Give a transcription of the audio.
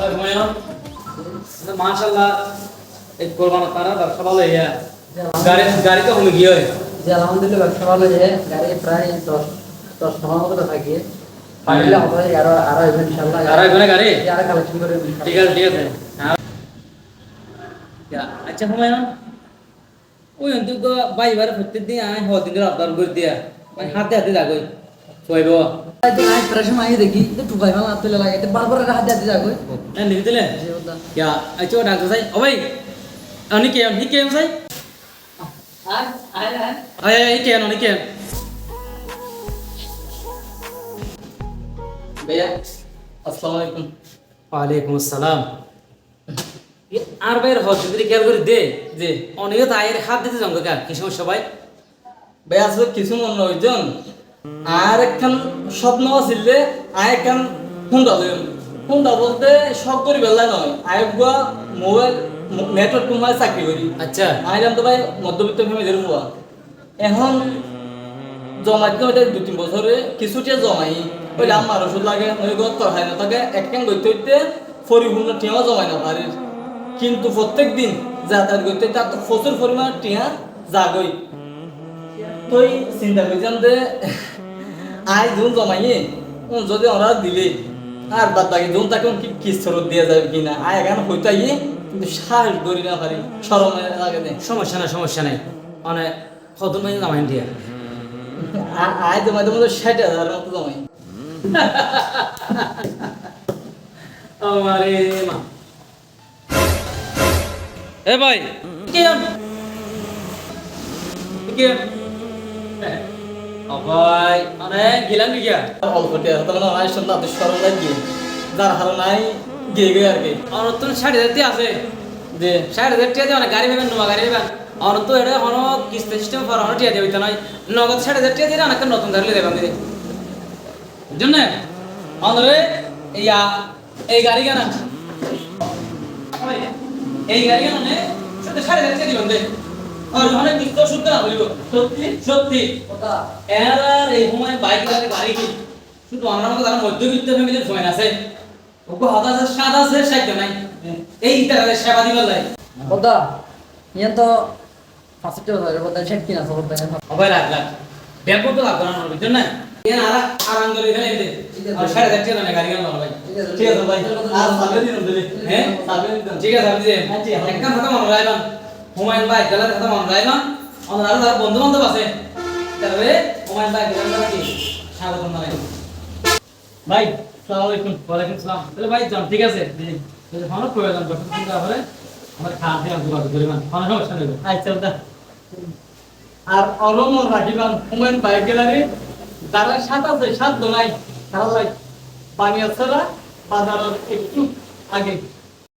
হুমায়ুন মাশাআল্লাহ এই কোরবান তারা ব্যবসা ভালো ইয়া গাড়ি গাড়ি তো হুমে গিয়ে যে আলহামদুলিল্লাহ ব্যবসা ভালো যে গাড়ি প্রায় দশ দশ টাকার মতো থাকে। আচ্ছা হুমায়ুন ওই অন্তত বাই বারে প্রত্যেক দিন আয় হওয়া দিন আবদার করে দিয়া। মানে হাতে হাতে যাগই কইব প্রায় সময় দেখি। টুকাই ভালো তুলে লাগে বারবার হাত হাতে যাবে কে আমি কে সাই আর আর আর আয় আয় কে আমি কে ভাইয়া আসসালামু ওয়ালাইকুম আসসালাম আর ভাইয়ের হজ যদি খেয়াল করে দে যে অনেকে তো আয়ের হাত দিতে জঙ্গ কা কি সমস্যা ভাই ভাই আসলে কিছু মনে হইজন আর একখান স্বপ্ন আছিল যে আয় একখান হুন্ডা লইম হুন্ডা বলতে সব করি বেলা নয়। আয় গুয়া মোবাইল নেটওয়ার্ক কোম্পানি চাকরি করি। আচ্ছা। আইলাম তো ভাই মধ্যবিত্ত ফ্যামিলির বুয়া। এখন জমাইতে ওইটা দু তিন বছরে কিছুটা জমাই। ওইটা আমার ওষুধ লাগে ওই গত খাই না তাকে একখান করতে হইতে পরিপূর্ণ টিয়াও জমাই না পারি। কিন্তু প্রত্যেক দিন যাতায়াত করতে তার তো প্রচুর পরিমাণ টিয়া জাগই। তুই চিন্তা করছিলাম যে আয় জুন জমাইয়ে যদি ওরা দিলে। আর বাদ বাকি জুন তাকে কি কিস্তরত দিয়ে যাবে কিনা আয় এখানে হইতে আইয়ে কিন্তু সাহস করি না পারি। সরম লাগে দে সমস্যা নাই সমস্যা নাই। মানে কত মানে জামাই দিয়া। আয় তো মধ্যে ষাট হাজার মতো জমাই। আমারে মা। এ ভাই। কে? কে? ভাই মানে গেলাম কি অল্প টিয়া তাহলে না সন্ধ্যা সরম লাগিয়ে যার হারো নাই গিয়ে গিয়ে আর কি। আর তো ষাট হাজার টিয়া আছে। যে ষাট হাজার টিয়া দিয়ে অনেক গাড়ি পাবেন নোয়া গাড়ি পাবেন আর তো এটা হন কিস্তি সিস্টেম ফর হন টিয়া দেবে নাই। নগদ ষাট হাজার টিয়া দিয়ে অনেক নতুন গাড়ি দেবেন দিদি। না আমাদের ইয়া এই গাড়ি কেনা। এই গাড়ি কেনা ষাট হাজার টিয়া দিবেন দে। আর কিস্তি শুদ্ধ না বলিব সত্যি? সত্যি? কথা। এর আর এই সময় বাইক গাড়ি গাড়ি কি শুধু আমরা মতো যারা মধ্যবিত্ত ফ্যামিলির ফোন আছে ওকে হাত আছে সাত আছে সাধ্য নাই। এই তারা সেবা দিবার লাই কথা। ইয়ান তো পাঁচটা হাজার কথা। ছেট কিনা সব অভয় লাগ লাগ ব্যাপক তো লাগবে না আমার বুঝছেন না? এর আর আরাম করে এখানে এতে আর সাড়ে চারটে জানে গাড়ি গেল ভাই। ঠিক আছে। ভাই। আর সামনে দিন হ্যাঁ? সামনে দিন ঠিক আছে আপনি যে একদম কথা রাখবেন হুমায়ুন ভাই, গেলার কথা মনে রাখবেন আমাদের আরও যারা বন্ধু বান্ধব আছে তাহলে হুমায়ুন ভাই, গেলার কি? স্বাগত জানাই। ভাই, সালাম আলাইকুম, ওয়ালাইকুম সালাম। তাহলে ভাই যান ঠিক আছে? যদি ভালো প্রয়োজন যখন চিন্তা করে আমার খাওয়া থেকে যোগাযোগ করিবেন কোনো সমস্যা নেই আচ্ছা দা আর অলমন রাখিবান হুমায়ুন বাইক গ্যালারি, যারা সাত আছে, সাত দোলাই, তারা লাই বানিয়া ছাড়া বাজারের একটু আগে।